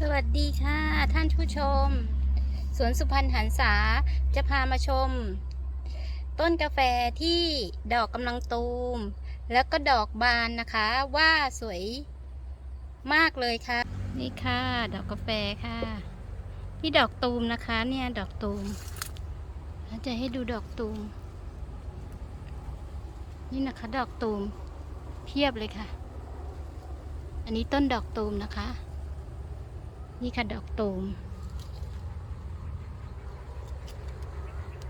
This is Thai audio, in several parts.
สวัสดีค่ะ ท่านผู้ชม สวนสุพรรณหันษาจะพามาชม ต้นกาแฟที่ดอกกำลังตูม แล้วก็ดอกบานนะคะ ว่าสวยมากเลยค่ะ นี่ค่ะ ดอกกาแฟค่ะนี่ดอกตูมนะคะเนี่ยดอกตูมเราจะให้ดูดอกตูม นี่นะคะ ดอกตูมเพียบเลยค่ะ อันนี้ต้นดอกตูมนะคะ นี่ค่ะดอกตูม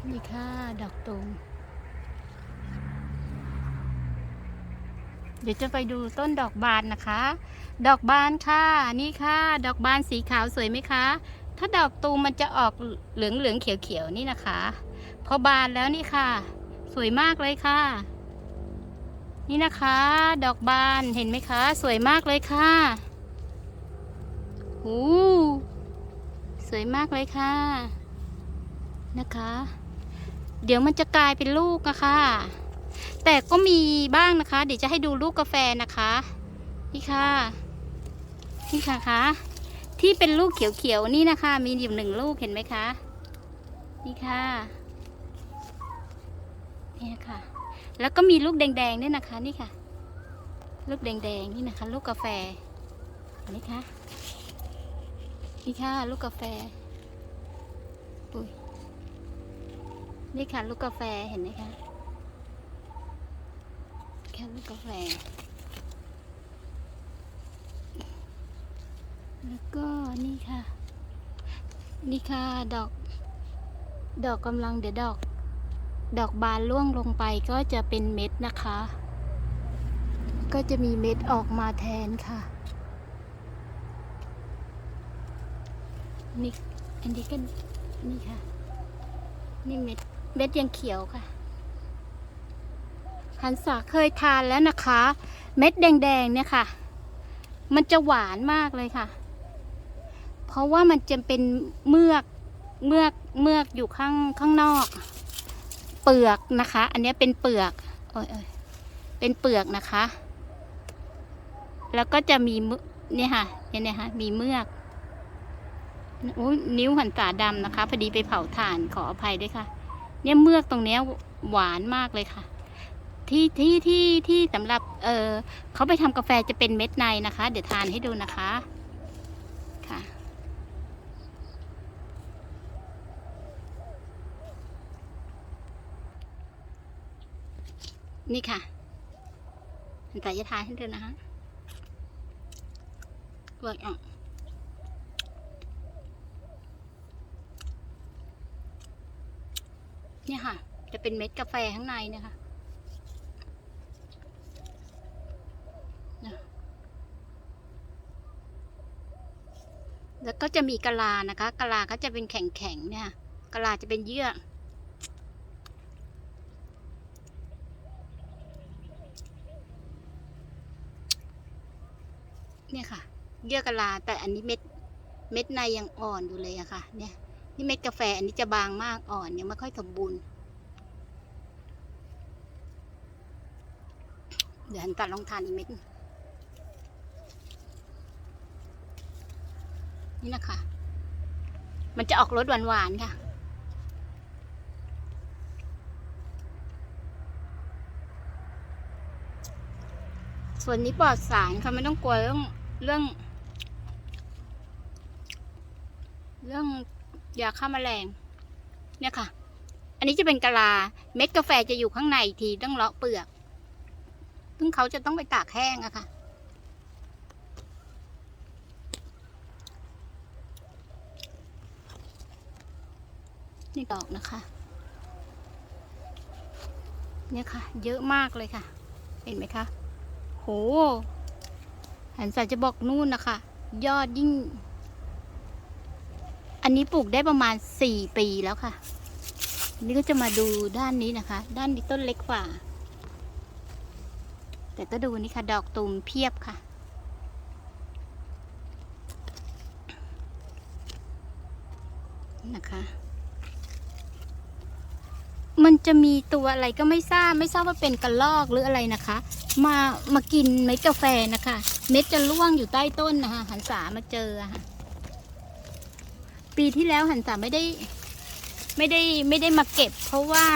นี่ค่ะดอกตูม เดี๋ยวจะไปดูต้นดอกบานนะคะ ดอกบานค่ะ นี่ค่ะ ดอกบานสีขาวสวยไหมคะ ถ้าดอกตูมมันจะออกเหลืองเหลืองเขียวเขียวนี่นะคะ พอบานแล้วนี่ค่ะ สวยมากเลยค่ะ นี่นะคะ ดอกบานเห็นไหมคะ สวยมากเลยค่ะ โอ้สวยมากเลยค่ะ นะคะ เดี๋ยวมันจะกลายเป็นลูกนะคะ แต่ก็มีบ้างนะคะ เดี๋ยวจะให้ดูลูกกาแฟนะคะ นี่ค่ะนี่ค่ะคะที่เป็นลูกเขียวๆนี่นะคะ มีอยู่หนึ่งลูกเห็นไหมคะ นี่ค่ะนี่ค่ะ แล้วก็มีลูกแดงๆด้วยนะคะ นี่ค่ะ ลูกแดงๆนี่นะคะ ลูกกาแฟนไหมคะ นี่ค่ะ ลูกกาแฟอุ้ยนี่ค่ะ ลูกกาแฟเห็นไหมคะแค่ลูกกาแฟ แล้วก็นี่ค่ะ นี่ค่ะดอก ดอกกำลังเดี๋ยวดอก ดอกบานร่วงลงไปก็จะเป็นเม็ดนะคะ ก็จะมีเม็ดออกมาแทนค่ะ นี่อันนี้ก็นี่ค่ะ นี่เม็ดเม็ดยังเขียวค่ะหันษาเคยทานแล้วนะคะ เม็ดแดงๆเนี่ยค่ะ มันจะหวานมากเลยค่ะ เพราะว่ามันจะเป็นเมือกเมือกเมือกอยู่ข้างข้างนอก เปลือกนะคะ อันนี้เป็นเปลือกโอ้ยเป็นเปลือกนะคะ แล้วก็จะมีเนี่ยค่ะเนี่ยค่ะมีเมือก อ้นิ้วหันตาดำนะคะ พอดีไปเผาถ่านขออภัยด้วยค่ะ เนี่ยเมือกตรงเนี้ยหวานมากเลยค่ะ ที่ที่ที่ที่สำหรับ เออเขาไปทำกาแฟจะเป็นเม็ดในนะคะ เดี๋ยวทานให้ดูนะคะค่ะ นี่ค่ะหันตาจะทานให้ดูนะคะเปิดออก เนี่ยค่ะ จะเป็นเม็ดกาแฟข้างในนะคะแล้วก็จะมีกะลานะคะกะลาก็จะเป็นแข็งๆเนี่ยค่ะกะลาจะเป็นเยื่อ เนี่ยค่ะ เยื่อกะลาแต่อันนี้เม็ด เม็ดในยังอ่อนอยู่เลยอะค่ะ เนี่ย นี่เม็ดกาแฟอันนี้จะบางมากอ่อนยังไม่ค่อยสมบูรณ์ เดี๋ยวหันตัดลองทานอีกเม็ด นี่นะคะ มันจะออกรสหวานๆค่ะส่วนนี้ปลอดสารค่ะไม่ต้องกลัวเรื่องเรื่อง เรื่อง ยาฆ่าแมลงเนี่ยค่ะ อันนี้จะเป็นกะลา เม็ดกาแฟจะอยู่ข้างในทีต้องเลาะเปลือก ซึ่งเขาจะต้องไปตากแห้งอะค่ะ นี่ดอกนะคะ เนี่ยค่ะ เยอะมากเลยค่ะ เห็นไหมคะ โหหันสายจะบอกนู่นนะคะ ยอดยิ่ง อันนี้ปลูกได้ประมาณสี่ปีแล้วค่ะ นี่ก็จะมาดูด้านนี้นะคะ ด้านนี้ต้นเล็กกว่า แต่ก็ดูนี่ค่ะ ดอกตูมเพียบค่ะ นะคะ มันจะมีตัวอะไรก็ไม่ทราบ ไม่ทราบว่าเป็นกระลอกหรืออะไรนะคะ มามากินเม็ดกาแฟนะคะ เม็ดจะร่วงอยู่ใต้ต้นนะคะ หันษามาเจอค่ะ ปีที่แล้วหันษาไม่ได้ ไม่ได้ไม่ได้มาเก็บ เพราะว่า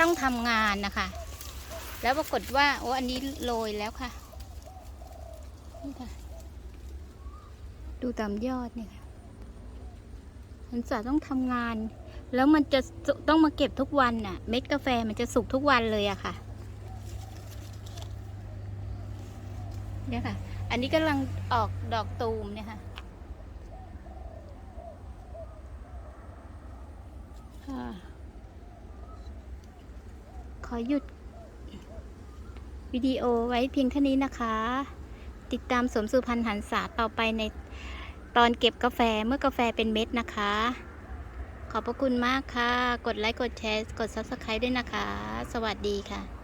ต้องทำงานนะคะ แล้วปรากฏว่า โอ้อันนี้โรยแล้วค่ะนี่ค่ะ ดูตามยอดเนี่ยค่ะหันษาต้องทำงาน แล้วมันจะต้องมาเก็บทุกวันน่ะ เม็ดกาแฟมันจะสุกทุกวันเลยอะค่ะเนี่ยค่ะ อันนี้กำลังออกดอกตูมเนี่ยค่ะ ค่ะ ขอหยุดวิดีโอไว้เพียงเท่านี้นะคะ ติดตามสมสุพันธ์หันศาต่อไปในตอนเก็บกาแฟเมื่อกาแฟเป็นเม็ดนะคะ ขอบพระคุณมากค่ะ กดไลค์ กดแชร์ กด Subscribe ด้วยนะคะ สวัสดีค่ะ